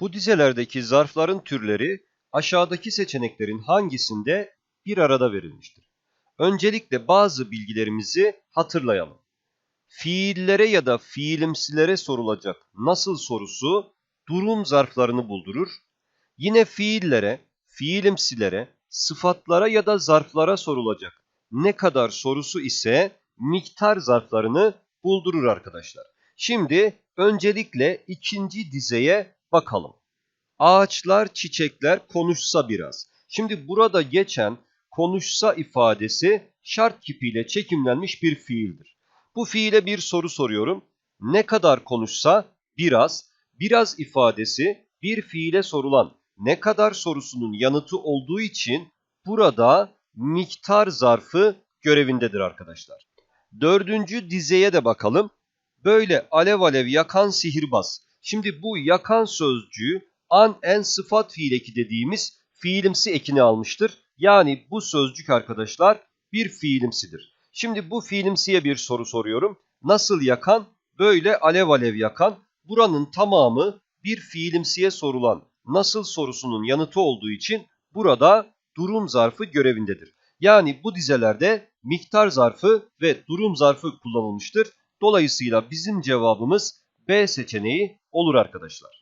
Bu dizelerdeki zarfların türleri aşağıdaki seçeneklerin hangisinde bir arada verilmiştir? Öncelikle bazı bilgilerimizi hatırlayalım. Fiillere ya da fiilimsilere sorulacak nasıl sorusu durum zarflarını buldurur. Yine fiillere, fiilimsilere, sıfatlara ya da zarflara sorulacak ne kadar sorusu ise miktar zarflarını buldurur arkadaşlar. Şimdi öncelikle ikinci dizeye bakalım. Ağaçlar, çiçekler konuşsa biraz. Şimdi burada geçen konuşsa ifadesi şart kipiyle çekimlenmiş bir fiildir. Bu fiile bir soru soruyorum. Ne kadar konuşsa biraz, biraz ifadesi bir fiile sorulan ne kadar sorusunun yanıtı olduğu için burada miktar zarfı görevindedir arkadaşlar. Dördüncü dizeye de bakalım. Böyle alev alev yakan sihirbaz. Şimdi bu yakan sözcüğü an en sıfat fiil eki dediğimiz fiilimsi ekini almıştır. Yani bu sözcük arkadaşlar bir fiilimsidir. Şimdi bu fiilimsiye bir soru soruyorum. Nasıl yakan? Böyle alev alev yakan. Buranın tamamı bir fiilimsiye sorulan nasıl sorusunun yanıtı olduğu için burada durum zarfı görevindedir. Yani bu dizelerde miktar zarfı ve durum zarfı kullanılmıştır. Dolayısıyla bizim cevabımız B seçeneği olur arkadaşlar.